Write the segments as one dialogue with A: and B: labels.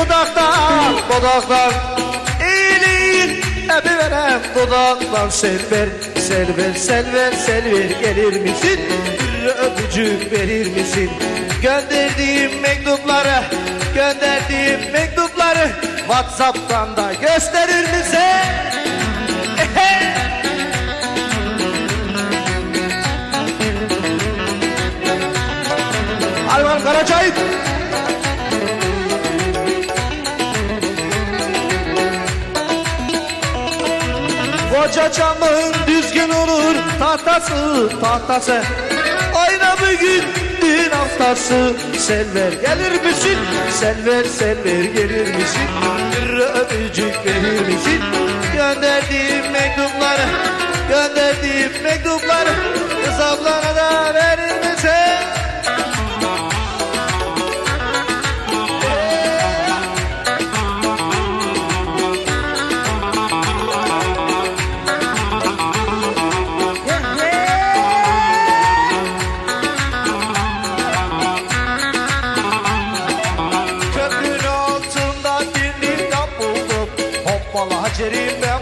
A: vereyim dudaktan dudaktan İyiliğin öpüverem dudaktan Selver selver selver selver gelir misin? Öpücük verir misin? Gönderdiğim mektupları Gönderdiğim mektupları Whatsapp'tan da gösterir misin? Alman Karaçay Koca çamın düzgün olur tahtası tahtası Ayna bugün düğün haftası Selver gelir misin? Selver selver gelir misin? Bir öpücük verir misin? Gönderdiğim mektupları Gönderdiğim mektupları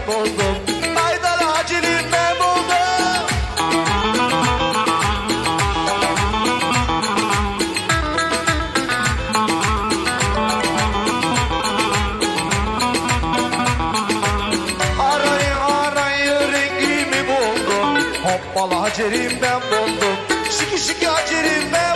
A: Buldum Aydalı hacerim ben buldum Arayı arayı rengimi buldum Hoppala hacerim ben buldum Şiki şiki hacerim ben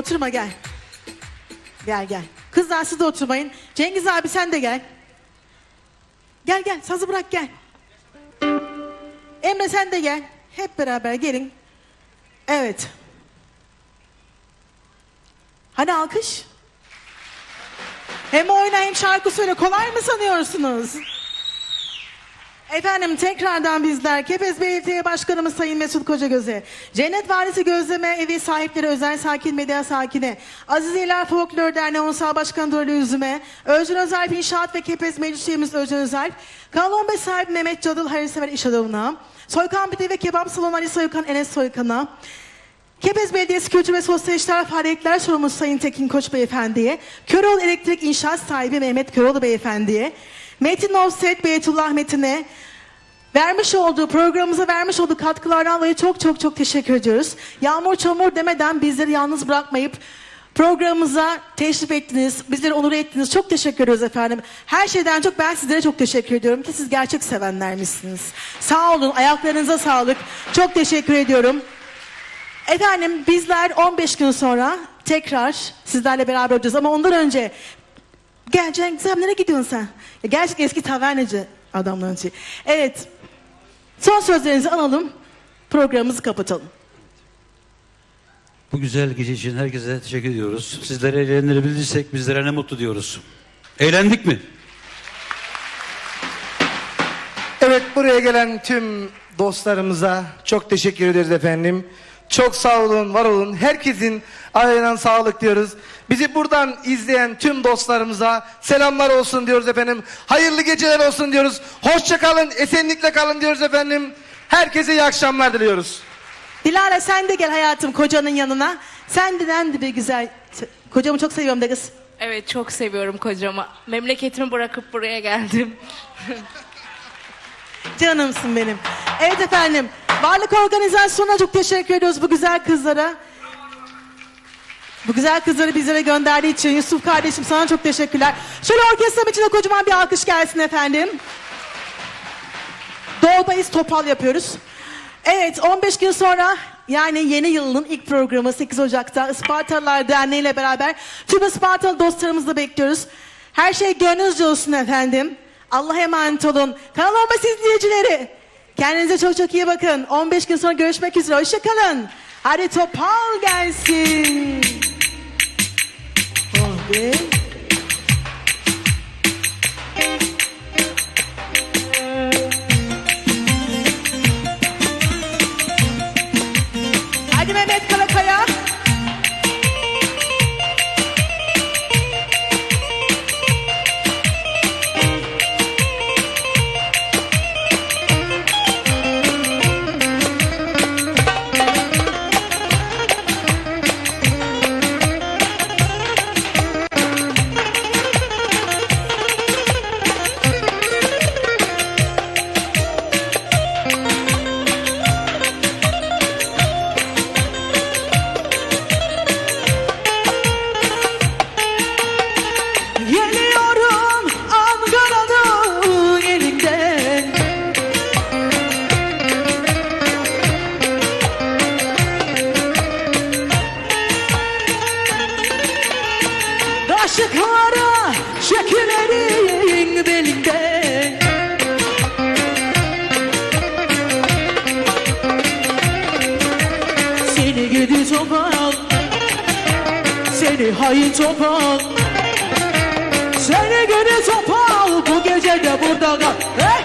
B: Oturma gel. Gel gel. Kızlar siz de oturmayın. Cengiz abi sen de gel. Gel gel sazı bırak gel. Emre sen de gel. Hep beraber gelin. Evet. Hadi alkış. Hem oyna hem şarkı söyle. Kolay mı sanıyorsunuz? Efendim tekrardan bizler Kepez Belediye Başkanımız Sayın Mesut Kocagöz'e, Cennet Vadisi Gözleme Evi sahipleri Özel Sakin Medya Sakine, Aziz İler Folklor Derneği Ulusal Başkanı Dorlu Üzüme, Özcan Özalp İnşaat ve Kepez Meclis Üyemiz Özcan Özalp, Kanal 15 sahibi Mehmet Cadıl Hayırsever İş Adamı'na, Soykan Pide ve Kebap Salonu Ali Soykan Enes Soykan'a, Kepez Belediyesi Kültür ve Sosyal İşler Faaliyetler Sorumlusu Sayın Tekin Koç Beyefendi'ye, Köroğlu Elektrik İnşaat sahibi Mehmet Köroğlu Beyefendi'ye, Metin Offset Beytullah Metin'e, vermiş olduğu programımıza vermiş olduğu katkılardan dolayı çok çok çok teşekkür ediyoruz. Yağmur çamur demeden bizleri yalnız bırakmayıp programımıza teşrif ettiniz, bizleri onur ettiniz. Çok teşekkür ediyoruz efendim. Her şeyden çok ben sizlere çok teşekkür ediyorum ki siz gerçek sevenlermişsiniz. Sağ olun, ayaklarınıza sağlık. Çok teşekkür ediyorum. Efendim bizler 15 gün sonra tekrar sizlerle beraber olacağız ama ondan önce Gel Cengiz abi nereye gidiyorsun sen? Ya gerçek eski tavernacı adamların şey. Evet. Son sözlerinizi alalım. Programımızı kapatalım.
C: Bu güzel gece için herkese teşekkür ediyoruz. Sizleri eğlendirebildiysek bizlere ne mutlu diyoruz. Eğlendik mi?
A: Evet buraya gelen tüm dostlarımıza çok teşekkür ederiz efendim. Çok sağ olun, var olun. Herkesin ayağına sağlık diyoruz. Bizi buradan izleyen tüm dostlarımıza selamlar olsun diyoruz efendim. Hayırlı geceler olsun diyoruz. Hoşça kalın, esenlikle kalın diyoruz efendim. Herkese iyi akşamlar diliyoruz.
B: Dilara sen de gel hayatım kocanın yanına. Sen de de bir güzel. Kocamı çok seviyorum de kız.
D: Evet çok seviyorum kocamı. Memleketimi bırakıp buraya geldim.
B: Canımsın benim. Evet efendim. Varlık Organizasyonu'na çok teşekkür ediyoruz bu güzel kızlara. Bu güzel kızları bizlere gönderdiği için Yusuf kardeşim sana çok teşekkürler. Şöyle orkestram için de kocaman bir alkış gelsin efendim. Doğu Bayis Topal yapıyoruz. Evet 15 gün sonra yani yeni yılın ilk programı 8 Ocak'ta Ispartalılar Derneği ile beraber tüm Ispartalı dostlarımızı bekliyoruz. Her şey gönlünüzce olsun efendim. Allah'a emanet olun. Kanal Olmaz izleyicileri. Kendinize çok çok iyi bakın. 15 gün sonra görüşmek üzere. Hoşçakalın. Hadi Topal gelsin. Oh be. Seni gidi topal Seni hain topal seni gönül topal bu gece de burada kal. Eh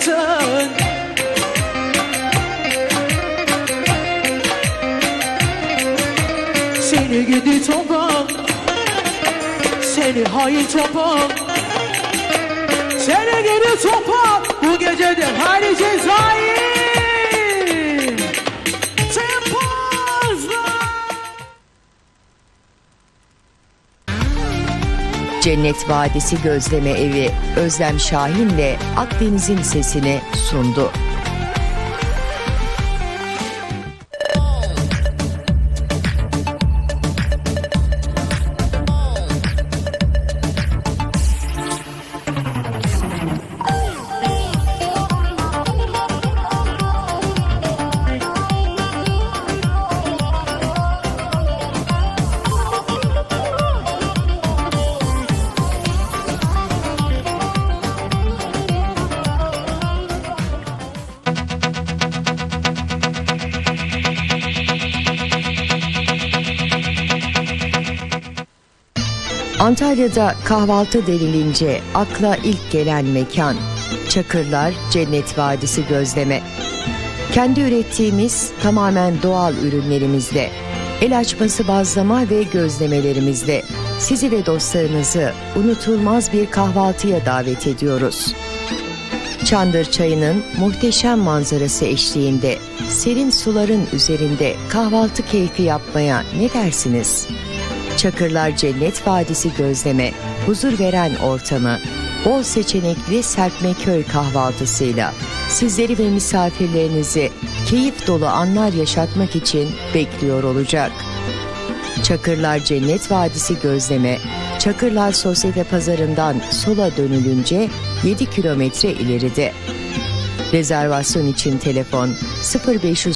B: kapatın Seni gidi topal Seni hain topal seni geri topal bu gecede her cezayir
E: Cennet Vadisi Gözleme Evi Özlem Şahin'le Akdeniz'in sesini sundu. Antalya'da kahvaltı denilince akla ilk gelen mekan Çakırlar Cennet Vadisi Gözleme. Kendi ürettiğimiz tamamen doğal ürünlerimizle, el açması bazlama ve gözlemelerimizle sizi ve dostlarınızı unutulmaz bir kahvaltıya davet ediyoruz. Çandır çayının muhteşem manzarası eşliğinde serin suların üzerinde kahvaltı keyfi yapmaya ne dersiniz? Çakırlar Cennet Vadisi gözleme, huzur veren ortamı, bol seçenekli Serpmeköy kahvaltısıyla sizleri ve misafirlerinizi keyif dolu anlar yaşatmak için bekliyor olacak. Çakırlar Cennet Vadisi gözleme, Çakırlar Sosyete Pazarından sola dönülünce 7 kilometre ileride. Rezervasyon için telefon 0500